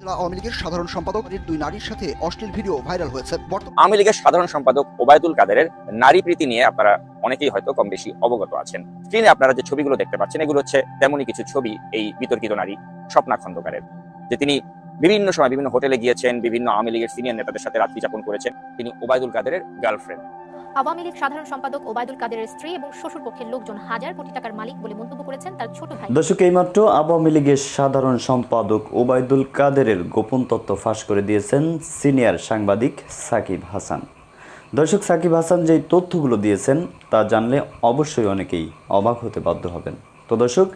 জেলা আওয়ামী লীগের সাধারণ সম্পাদক দুই নারীর সাথে অশ্লীল ভিডিও ভাইরাল হয়েছে। আওয়ামী লীগের সাধারণ সম্পাদক ওবায়দুল কাদেরের নারী প্রীতি নিয়ে আপনারা অনেকেই হয়তো কম বেশি অবগত আছেন। স্ক্রিনে আপনারা যে ছবিগুলো দেখতে পাচ্ছেন, এগুলো হচ্ছে তেমনই কিছু ছবি এই বিতর্কিত নারী স্বপ্না খন্দকারের। যে তিনি বিভিন্ন সময় বিভিন্ন হোটেলে গিয়েছেন, বিভিন্ন আওয়ামী লীগের সিনিয়র নেতাদের সাথে রাত্রি যাপন করেছেন। তিনি ওবায়দুল কাদেরের গার্লফ্রেন্ড। আওয়ামী লীগ সাধারণ সম্পাদক ওবায়দুল কাদেরের স্ত্রী এবং শ্বশুর পক্ষের লোকজন হাজার কোটি টাকার মালিক বলে মন্তব্য করেছেন তার ছোট ভাই। দর্শক, এইমাত্র আওয়ামী লীগের সাধারণ সম্পাদক ওবায়দুল কাদেরের গোপন তথ্য ফাঁস করে দিয়েছেন সিনিয়র সাংবাদিক সাকিব হাসান। দর্শক, সাকিব হাসান যেই তথ্যগুলো দিয়েছেন তা জানলে অবশ্যই অনেকেই অবাক হতে বাধ্য হবেন। তো দর্শক,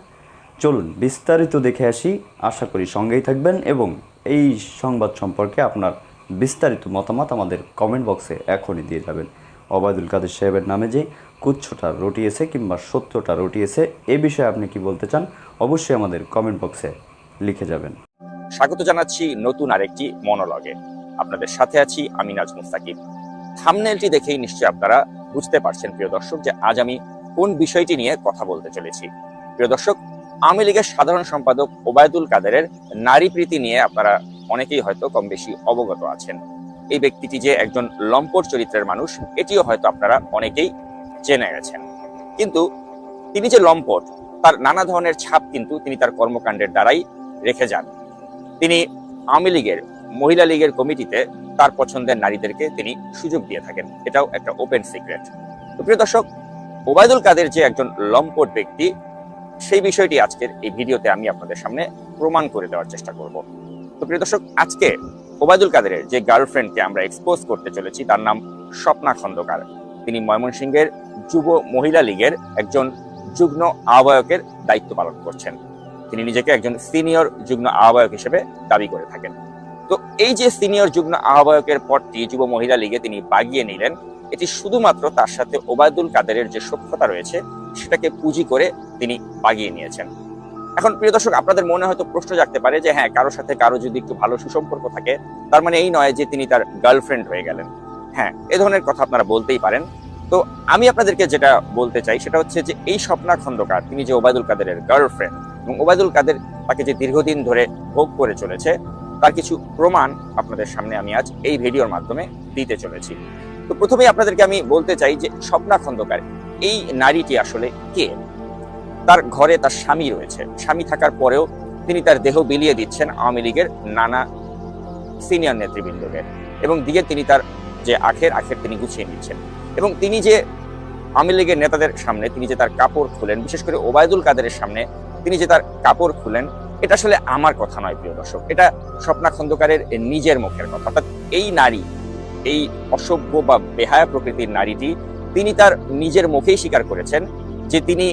চলুন বিস্তারিত দেখে আসি। আশা করি সঙ্গেই থাকবেন এবং এই সংবাদ সম্পর্কে আপনার বিস্তারিত মতামত আমাদের কমেন্ট বক্সে এখনই দিয়ে যাবেন। ওবায়দুল কাদের সাহেবের নামে যে কুচ্ছটা রটিয়েছে কিংবা সত্যটা রটিয়েছে, এ বিষয়ে আপনি কি বলতে চান, অবশ্যই আমাদের কমেন্ট বক্সে লিখে যাবেন। স্বাগত জানাচ্ছি নতুন আরেকটি মনোলগে। আপনাদের সাথে আছি আমি নাজমুল সাকিব থামনেলটি দেখেই নিশ্চয়ই আপনারা বুঝতে পারছেন, প্রিয় দর্শক, যে আজ আমি কোন বিষয়টি নিয়ে কথা বলতে চলেছি। প্রিয় দর্শক, আওয়ামী লীগের সাধারণ সম্পাদক ওবায়দুল কাদেরের নারী প্রীতি নিয়ে আপনারা অনেকেই হয়তো কম বেশি অবগত আছেন। এই ব্যক্তিটি যে একজন লম্পট চরিত্রের মানুষ, এটিও হয়তো আপনারা অনেকেই জেনে গেছেন। কিন্তু তিনি যে লম্পট, তার নানা ধরনের ছাপ কিন্তু তিনি তার কর্মকাণ্ডের দ্বারাই রেখে যান। তিনি আওয়ামী লীগের, মহিলা লীগের কমিটিতে তার পছন্দের নারীদেরকে তিনি সুযোগ দিয়ে থাকেন। এটাও একটা ওপেন সিক্রেট তো প্রিয় দর্শক, ওবায়দুল কাদের যে একজন লম্পট ব্যক্তি, সেই বিষয়টি আজকের এই ভিডিওতে আমি আপনাদের সামনে প্রমাণ করে দেওয়ার চেষ্টা করব। তো প্রিয় দর্শক, আজকে ওবায়দুল কাদেরের যে গার্লফ্রেন্ডকে আমরা এক্সপোজ করতে চলেছি, তার নাম স্বপ্না খন্দকার। তিনি ময়মনসিংহের যুব মহিলা লীগের একজন যুগ্ম আহ্বায়কের দায়িত্ব পালন করছেন। তিনি নিজেকে একজন সিনিয়র যুগ্ম আহ্বায়ক হিসেবে দাবি করে থাকেন। তো এই যে সিনিয়র যুগ্ম আহ্বায়কের পদটি যুব মহিলা লীগে তিনি বাগিয়ে নিলেন, এটি শুধুমাত্র তার সাথে ওবায়দুল কাদেরের যে সক্ষতা রয়েছে, সেটাকে পুঁজি করে তিনি বাগিয়ে নিয়েছেন। এখন প্রিয় দর্শক, আপনাদের মনে হয়তো প্রশ্ন জাগতে পারে যে হ্যাঁ কারোর সাথে কারও যদি একটু ভালো সুসম্পর্ক থাকে, তার মানে এই নয় যে তিনি তার গার্লফ্রেন্ড হয়ে গেলেন। হ্যাঁ এ ধরনের কথা আপনারা বলতেই পারেন। তো আমি আপনাদেরকে যেটা বলতে চাই, সেটা হচ্ছে যে, এই স্বপ্না খন্দকার, তিনি যে ওবায়দুল কাদেরের গার্লফ্রেন্ড এবং ওবায়দুল কাদের তাকে যে দীর্ঘদিন ধরে ভোগ করে চলেছে, তার কিছু প্রমাণ আপনাদের সামনে আমি আজ এই ভিডিওর মাধ্যমে দিতে চলেছি। তো প্রথমেই আপনাদেরকে আমি বলতে চাই যে, স্বপ্না খন্দকার, এই নারীটি আসলে কে? তার ঘরে তার স্বামী রয়েছে। স্বামী থাকার পরেও তিনি তার দেহ বিলিয়ে দিচ্ছেন আওয়ামী লীগের নানা সিনিয়র নেতৃবৃন্দকে এবং দিকে তিনি তার যে আখের আখের তিনি গুছিয়ে নিচ্ছেন। এবং তিনি যে আওয়ামী লীগের নেতাদের সামনে তিনি যে তার কাপড় খুলেন, বিশেষ করে ওবায়দুল কাদেরের সামনে তিনি যে তার কাপড় খুলেন, এটা আসলে আমার কথা নয়, প্রিয় দর্শক। এটা স্বপ্না খন্দকারের নিজের মুখের কথা। অর্থাৎ এই নারী, এই অসভ্য বা বেহায়া প্রকৃতির নারীটি তিনি তার নিজের মুখেই স্বীকার করেছেন যে তিনি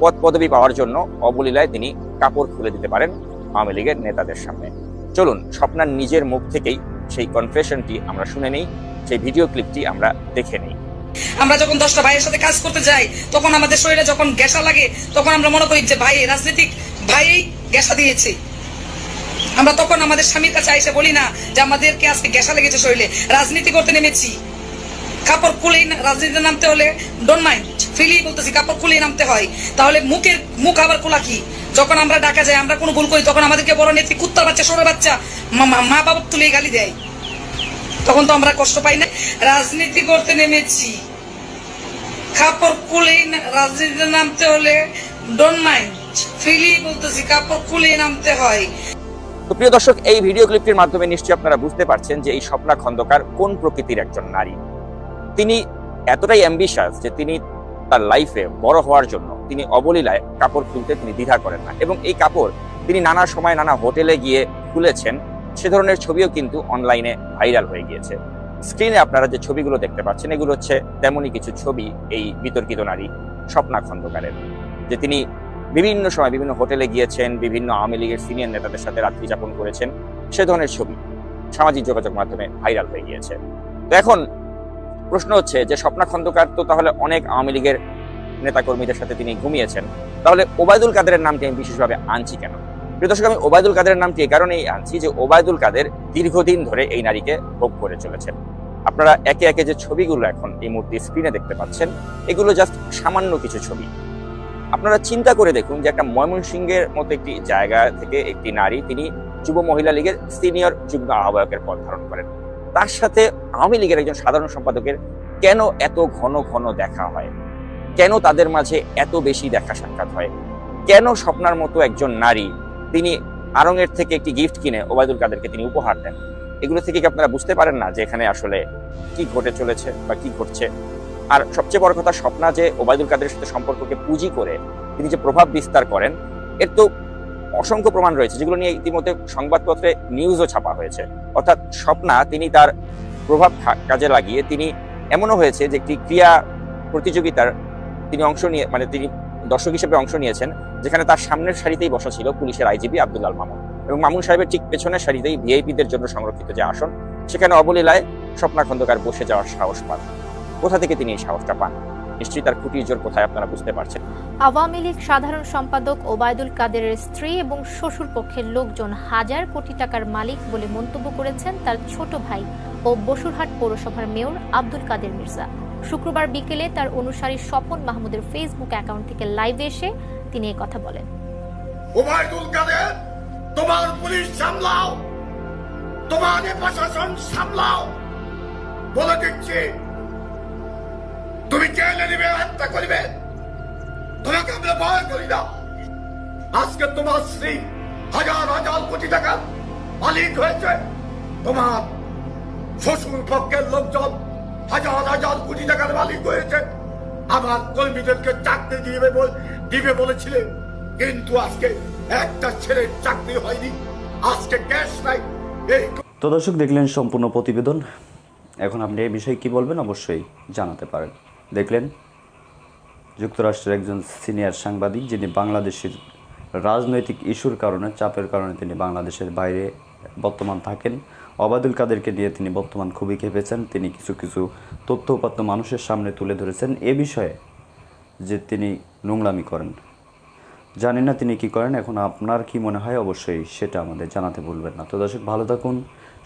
পদ পদবি পাওয়ার জন্য অবলীলায় তিনি কাপড় খুলে দিতে পারেন আওয়ামী লীগের নেতাদের সামনে। চলুন, স্বপ্নার নিজের মুখ থেকেই সেই কনফেশনটি আমরা শুনে নেই, সেই ভিডিও ক্লিপটি আমরা দেখে নিই। আমরা যখন দশটা ভাইয়ের সাথে কাজ করতে যাই, তখন আমাদের শরীরে যখন গ্যাসা লাগে, তখন আমরা মনে করি যে, ভাই, রাজনৈতিক ভাই গ্যাসা দিয়েছে। আমরা তখন আমাদের স্বামীর কাছে এসে বলি না যে, আমাদেরকে আজকে গ্যাসা লেগেছে শরীরে। রাজনীতি করতে নেমেছি। কাপড় খুলেই রাজনীতিতে নামতে হলে ডোন্ট মাইন্ড ফ্রিলি বলতেছি, কাপড় খুলেই নামতে হয়। তাহলে মুখের মুখ আবার খোলা কি? যখন আমরা ডাকা যাই, আমরা কোনো ভুল করি, তখন আমাদেরকে বড় নেত্রী, কুত্তার বাচ্চা সরে বাচ্চা, মা- মা- মা বাবা তুলে গালি দেয়। তখন তো আমরা কষ্ট পাই না। রাজনীতি করতে নেমেছি। কাপড় খুলেই রাজনীতিতে নামতে হলে ডোন্ট মাইন্ড ফ্রিলি বলতেছি, কাপড় খুলেই নামতে হয়। প্রিয় দর্শক, এই ভিডিও ক্লিপটির মাধ্যমে নিশ্চয়ই আপনারা বুঝতে পারছেন যে এই স্বপ্না খন্দকার কোন প্রকৃতির একজন নারী? তিনি এতটাই অ্যাম্বিশাস যে তিনি তার লাইফে বড় হওয়ার জন্য তিনি অবলীলায় কাপড় খুলতে তিনি দ্বিধা করেন না। এবং এই কাপড় তিনি নানা সময় নানা হোটেলে গিয়ে খুলেছেন, সে ধরনের ছবিও কিন্তু অনলাইনে ভাইরাল হয়ে গিয়েছে। স্ক্রিনে আপনারা যে ছবিগুলো দেখতে পাচ্ছেন, এগুলো হচ্ছে তেমনই কিছু ছবি এই বিতর্কিত নারী স্বপ্না খন্দকারের, যে তিনি বিভিন্ন সময় বিভিন্ন হোটেলে গিয়েছেন, বিভিন্ন আওয়ামী লীগের সিনিয়র নেতাদের সাথে রাত্রি যাপন করেছেন, সে ধরনের ছবি সামাজিক যোগাযোগ মাধ্যমে ভাইরাল হয়ে গিয়েছে। তো এখন প্রশ্ন হচ্ছে যে স্বপ্না খন্দকার তো তাহলে অনেক আওয়ামী লীগের নেতাকর্মীদের সাথে তিনি ঘুমিয়েছেন। তাহলে ওবায়দুল কাদেরের নামটি আমি বিশেষভাবে আনছি কেন? প্রিয় দর্শক, আমি ওবায়দুল কাদেরের নামটি এই কারণেই আনছি যে ওবায়দুল কাদের দীর্ঘদিন ধরে এই নারীকে ভোগ করে চলেছেন। আপনারা একে একে যে ছবিগুলো এখন এই মুহূর্তে স্ক্রিনে দেখতে পাচ্ছেন, এগুলো জাস্ট সামান্য কিছু ছবি। আপনারা চিন্তা করে দেখুন যে একটা ময়মনসিংহের মতো একটি জায়গা থেকে একটি নারী, তিনি যুব মহিলা লীগের সিনিয়র যুগ্ম আহ্বায়কের পদ ধারণ করেন। তার সাথে আওয়ামী লীগের একজন সাধারণ সম্পাদকের কেন এত ঘন ঘন দেখা হয়? কেন তাদের মাঝে এত বেশি দেখা সাক্ষাৎ হয়? কেন স্বপ্নার মতো একজন নারী তিনি আরঙের থেকে একটি গিফট কিনে ওবায়দুল কাদেরকে তিনি উপহার দেন? এগুলো থেকে কি আপনারা বুঝতে পারেন না যে এখানে আসলে কি ঘটে চলেছে বা কি ঘটছে? আর সবচেয়ে বড় কথা, স্বপ্না যে ওবায়দুল কাদের সাথে সম্পর্ককে পুঁজি করে তিনি যে প্রভাব বিস্তার করেন, এর তো অসংখ্য প্রমাণ রয়েছে, যেগুলো নিয়ে ইতিমধ্যে সংবাদপত্রে নিউজও ছাপা হয়েছে। অর্থাৎ স্বপ্না, তিনি তার প্রভাব কাজে লাগিয়ে তিনি এমনও হয়েছে যে একটি ক্রিয়া প্রতিযোগিতার তিনি অংশ নিয়ে মানে তিনি দর্শক হিসেবে অংশ নিয়েছেন, যেখানে তার সামনের সারিতেই বসা ছিল পুলিশের আইজিপি আব্দুল্লাল মামুন। এবং মামুন সাহেবের ঠিক পেছনের সারিতেই ভিআইপিদের জন্য সংরক্ষিত যে আসন, সেখানে অবলীলায় স্বপ্না খন্দকার বসে যাওয়ার সাহস পান। কোথা থেকে তিনি এই সাহসটা পান? নিশ্চয়ই তার খুঁটির জোর কোথায় আপনারা বুঝতে পারছেন। আওয়ামী লীগ সাধারণ সম্পাদক ওবায়দুল কাদেরের স্ত্রী এবং শ্বশুর পক্ষের লোকজন হাজার কোটি টাকার মালিক বলে মন্তব্য করেছেন তার ছোট ভাই ও বসুরহাট পৌরসভার মেয়র আব্দুল কাদের মির্জা। শুক্রবার বিকেলে তার অনুসারী স্বপন মাহমুদের ফেসবুক অ্যাকাউন্ট থেকে লাইভে এসে তিনি এই কথা বলেন। ওবায়দুল কাদের তোমার পুলিশ সামলাও তোমার প্রশাসন সামলাও বলে দিচ্ছি তুমি জেলে নিবে হত্যা করিবে? তোমাকে আমরা ভয় করি না। আজকে তোমার স্ত্রী হাজার হাজার কোটি টাকা মালিক হয়েছে। তোমার শ্বশুর পক্ষের লোকজন হাজার হাজার কোটি টাকার মালিক হয়েছে। আমার কর্মীদেরকে চাকরি দিবে দিবে বলেছিলে। কিন্তু আজকে একটা ছেলের চাকরি হয়নি। আজকে ক্যাশ নাই। তো দর্শক, দেখলেন সম্পূর্ণ প্রতিবেদন। এখন আপনি এই বিষয়ে কি বলবেন অবশ্যই জানাতে পারেন। দেখলেন, যুক্তরাষ্ট্রের একজন সিনিয়র সাংবাদিক যিনি বাংলাদেশের রাজনৈতিক ইস্যুর কারণে, চাপের কারণে তিনি বাংলাদেশের বাইরে বর্তমান থাকেন। অবাদুল কাদেরকে নিয়ে তিনি বর্তমান খুবই খেপেছেন। তিনি কিছু কিছু তথ্য উপাত্ত মানুষের সামনে তুলে ধরেছেন এ বিষয়ে যে তিনি নোংলামি করেন। জানি না তিনি কি করেন, এখন আপনার কি মনে হয়? অবশ্যই সেটা আমাদের জানাতে ভুলবেন না। তো দর্শক, ভালো থাকুন,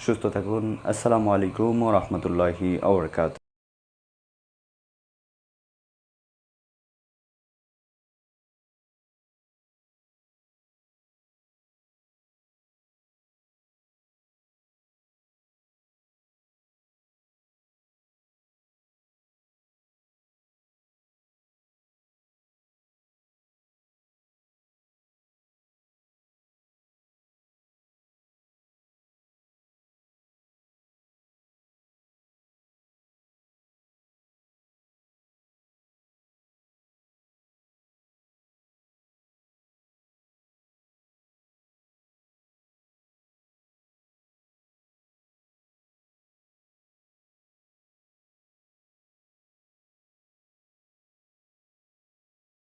সুস্থ থাকুন। আসসালামু আলাইকুম রহমতুল্লাহি আবরকাত